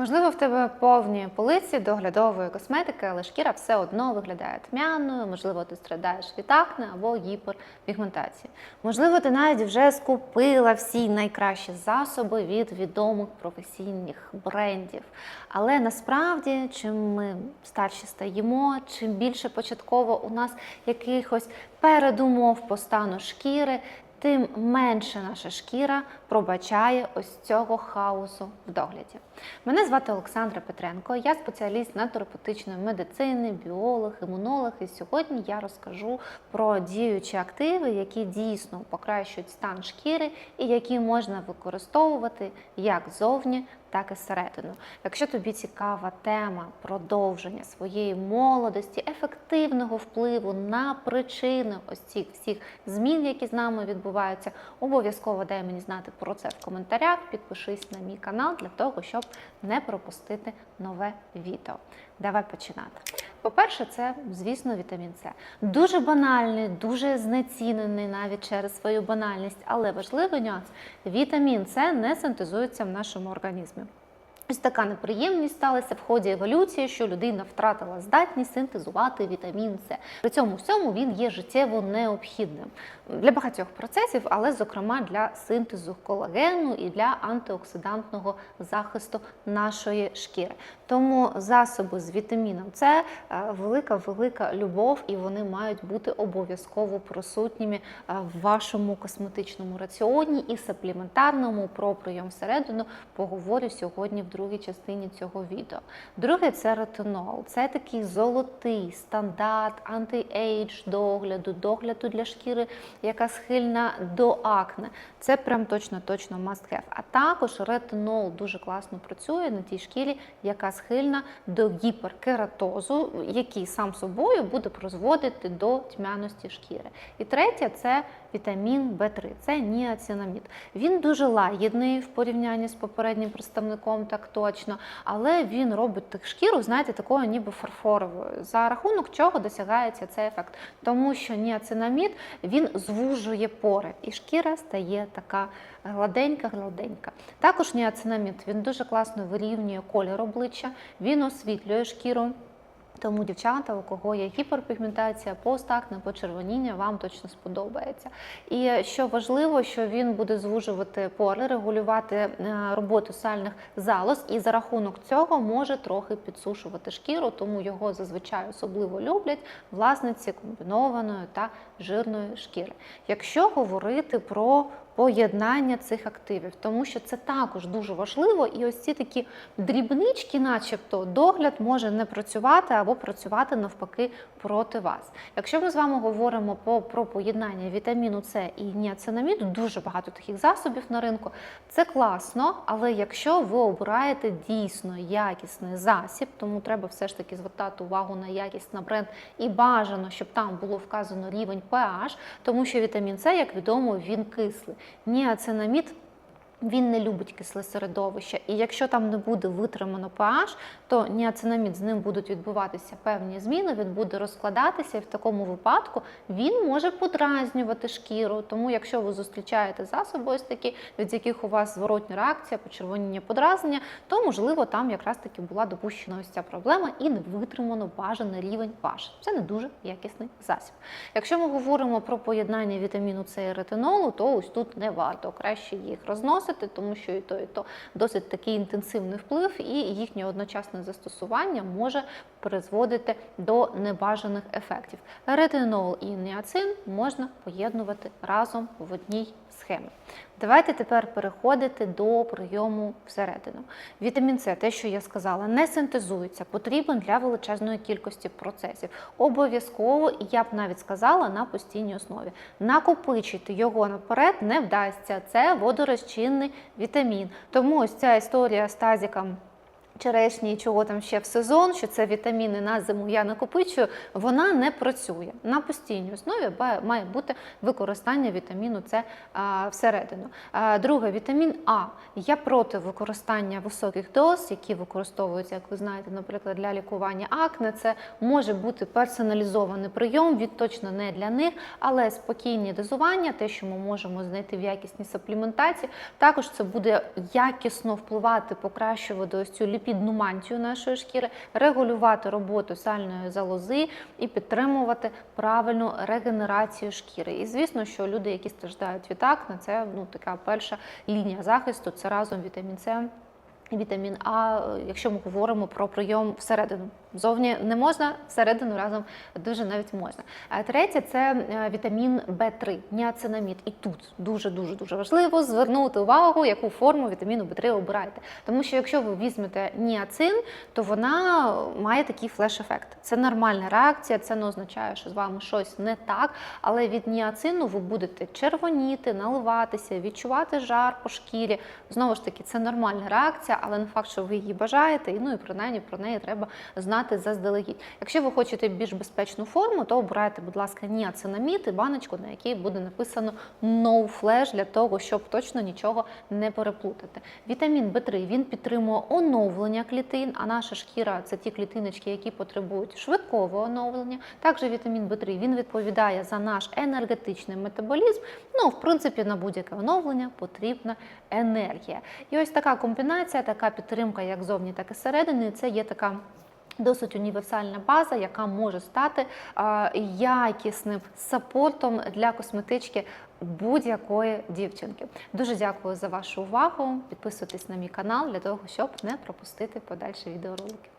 Можливо, в тебе повні полиці доглядової косметики, але шкіра все одно виглядає тьмяною. Можливо, ти страдаєш від акне або гіперпігментації. Можливо, ти навіть вже скупила всі найкращі засоби від відомих професійних брендів. Але насправді, чим ми старші стаємо, чим більше початково у нас якихось передумов по стану шкіри, тим менше наша шкіра пробачає ось цього хаосу в догляді. Мене звати Олександра Петренко, я спеціаліст натуропатичної медицини, біолог, імунолог. І сьогодні я розкажу про діючі активи, які дійсно покращують стан шкіри і які можна використовувати як зовні, так і зсередину. Якщо тобі цікава тема продовження своєї молодості, ефективного впливу на причини ось цих всіх змін, які з нами відбуваються, обов'язково дай мені знати про це в коментарях. Підпишись на мій канал для того, щоб не пропустити нове відео. Давай починати. По-перше, це, звісно, вітамін С. Дуже банальний, дуже знецінений навіть через свою банальність, але важливий нюанс: вітамін С не синтезується в нашому організмі. Ось така неприємність сталася в ході еволюції, що людина втратила здатність синтезувати вітамін С. При цьому всьому він є життєво необхідним для багатьох процесів, але зокрема для синтезу колагену і для антиоксидантного захисту нашої шкіри. Тому засоби з вітаміном С велика велика любов, і вони мають бути обов'язково присутніми е, в вашому косметичному раціоні і сапліментарному про прийом всередину поговорю сьогодні в другій частині цього відео. Друге це ретинол. Це такий золотий стандарт анти-ейдж догляду, догляду для шкіри, яка схильна до акне. Це прям точно точно must have. А також ретинол дуже класно працює на тій шкірі, яка схильна до гіперкератозу, який сам собою буде призводити до тьмяності шкіри. І третє це вітамін В3, це ніацинамід. Він дуже лагідний в порівнянні з попереднім представником, так точно, але він робить так шкіру, знаєте, такою ніби фарфоровою. За рахунок чого досягається цей ефект? Тому що ніацинамід він звужує пори, і шкіра стає така гладенька-гладенька. Також ніацинамід він дуже класно вирівнює колір обличчя, він освітлює шкіру. Тому дівчата, у кого є гіперпігментація, постакне, почервоніння, вам точно сподобається. І що важливо, що він буде звужувати пори, регулювати е, роботу сальних залоз, і за рахунок цього може трохи підсушувати шкіру, тому його зазвичай особливо люблять власниці комбінованої та жирної шкіри. Якщо говорити про поєднання цих активів, тому що це також дуже важливо, і ось ці такі дрібнички, начебто, догляд може не працювати або працювати навпаки проти вас. Якщо ми з вами говоримо по, про поєднання вітаміну С і ніацинаміду, дуже багато таких засобів на ринку, це класно, але якщо ви обираєте дійсно якісний засіб, тому треба все ж таки звертати увагу на якість на бренд і бажано, щоб там було вказано рівень pH, тому що вітамін С, як відомо, він кислий. Ніацинамід він не любить кисле середовище, і якщо там не буде витримано pH, то ніацинамід з ним будуть відбуватися певні зміни, він буде розкладатися, і в такому випадку він може подразнювати шкіру. Тому, якщо ви зустрічаєте засоби, ось такі, від яких у вас зворотня реакція, почервоніння, подразнення, то можливо там якраз таки була допущена ось ця проблема і не витримано бажаний рівень pH. Це не дуже якісний засіб. Якщо ми говоримо про поєднання вітаміну С і ретинолу, то ось тут не варто краще їх розносити тому що і то, і то. Досить такий інтенсивний вплив, і їхнє одночасне застосування може призводити до небажаних ефектів. Ретинол і ніацин можна поєднувати разом в одній схемі. Давайте тепер переходити до прийому всередину. Вітамін С, те, що я сказала, не синтезується, потрібен для величезної кількості процесів. Обов'язково, я б навіть сказала, на постійній основі. Накопичити його наперед не вдасться. Це водорозчинний вітамін. Тому ось ця історія з тазиком черешні, чого там ще в сезон, що це вітаміни на зиму я накопичую, вона не працює. На постійній основі має бути використання вітаміну С всередину. Друге, вітамін А. Я проти використання високих доз, які використовуються, як ви знаєте, наприклад, для лікування акне. Це може бути персоналізований прийом, він точно не для них, але спокійні дозування, те, що ми можемо знайти в якісній сапліментації, також це буде якісно впливати, покращувати ось цю ліпідну ліпідну мантію нашої шкіри, регулювати роботу сальної залози і підтримувати правильну регенерацію шкіри. І звісно, що люди, які страждають від акне, це ну така перша лінія захисту. Це разом вітамін С. Вітамін А, е, якщо ми говоримо про прийом всередину. Зовні не можна, всередину разом дуже навіть можна. А третє це е, вітамін В3, ніацинамід. І тут дуже дуже важливо звернути увагу, яку форму вітаміну В3 обираєте. Тому що якщо ви візьмете ніацин, то вона має такий флеш-ефект. Це нормальна реакція, це не означає, що з вами щось не так. Але від ніацину ви будете червоніти, наливатися, відчувати жар по шкірі. Знову ж таки, це нормальна реакція, але не факт, що ви її бажаєте. І ну і принаймні про неї треба знати заздалегідь. Якщо ви хочете більш безпечну форму, то обирайте, будь ласка, ніацинамід і баночку, на якій буде написано no flash, для того, щоб точно нічого не переплутати. Вітамін В3 він підтримує оновлення клітин, а наша шкіра це ті клітиночки, які потребують швидкого оновлення. Також вітамін В3 він відповідає за наш енергетичний метаболізм. Ну, в принципі, на будь-яке оновлення потрібна енергія. І ось така комбінація, така підтримка, як зовні, так і зсередини, це є така. Досить універсальна база, яка може стати якісним сапортом для косметички будь-якої дівчинки. Дуже дякую за вашу увагу. Підписуйтесь на мій канал для того, щоб не пропустити подальші відеоролики.